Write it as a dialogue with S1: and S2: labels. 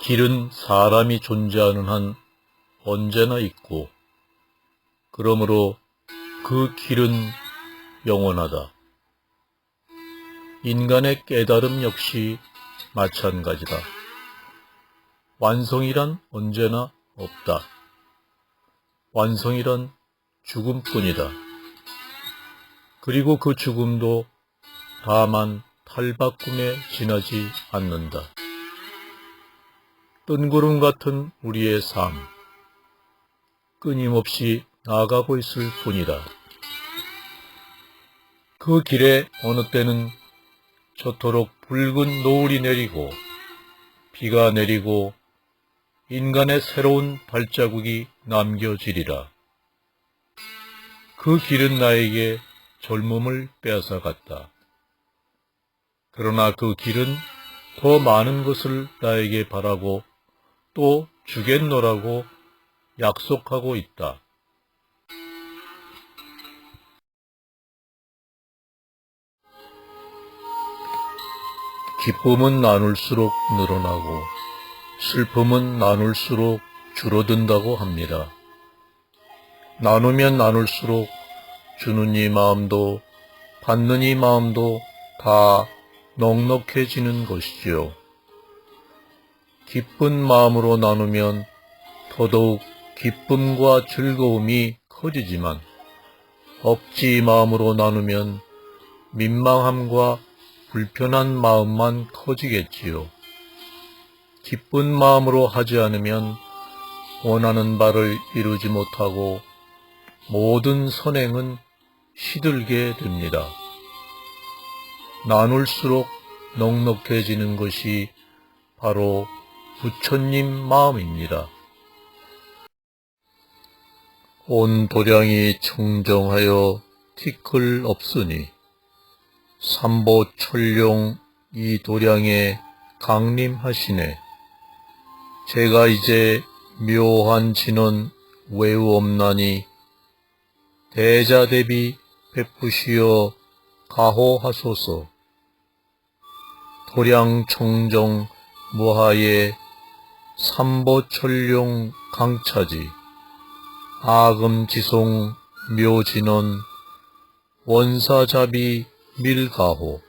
S1: 길은 사람이 존재하는 한 언제나 있고, 그러므로 그 길은 영원하다. 인간의 깨달음 역시 마찬가지다. 완성이란 언제나 없다. 완성이란 죽음뿐이다. 그리고 그 죽음도 다만 탈바꿈에 지나지 않는다. 뜬구름 같은 우리의 삶, 끊임없이 나아가고 있을 뿐이다. 그 길에 어느 때는 저토록 붉은 노을이 내리고 비가 내리고 인간의 새로운 발자국이 남겨지리라. 그 길은 나에게 젊음을 빼앗아갔다. 그러나 그 길은 더 많은 것을 나에게 바라고 또 주겠노라고 약속하고 있다. 기쁨은 나눌수록 늘어나고 슬픔은 나눌수록 줄어든다고 합니다. 나누면 나눌수록 주는 이 마음도 받는 이 마음도 다 넉넉해지는 것이지요. 기쁜 마음으로 나누면 더더욱 기쁨과 즐거움이 커지지만 억지 마음으로 나누면 민망함과 불편한 마음만 커지겠지요. 기쁜 마음으로 하지 않으면 원하는 바를 이루지 못하고 모든 선행은 시들게 됩니다. 나눌수록 넉넉해지는 것이 바로 부처님 마음입니다. 온 도량이 청정하여 티끌 없으니 삼보 철룡 이 도량에 강림하시네. 제가 이제 묘한 진원 외우 없나니 대자 대비 베푸시어 가호하소서. 도량 청정 무하에 삼보철룡 강차지 아금지송 묘진원 원사자비 밀가호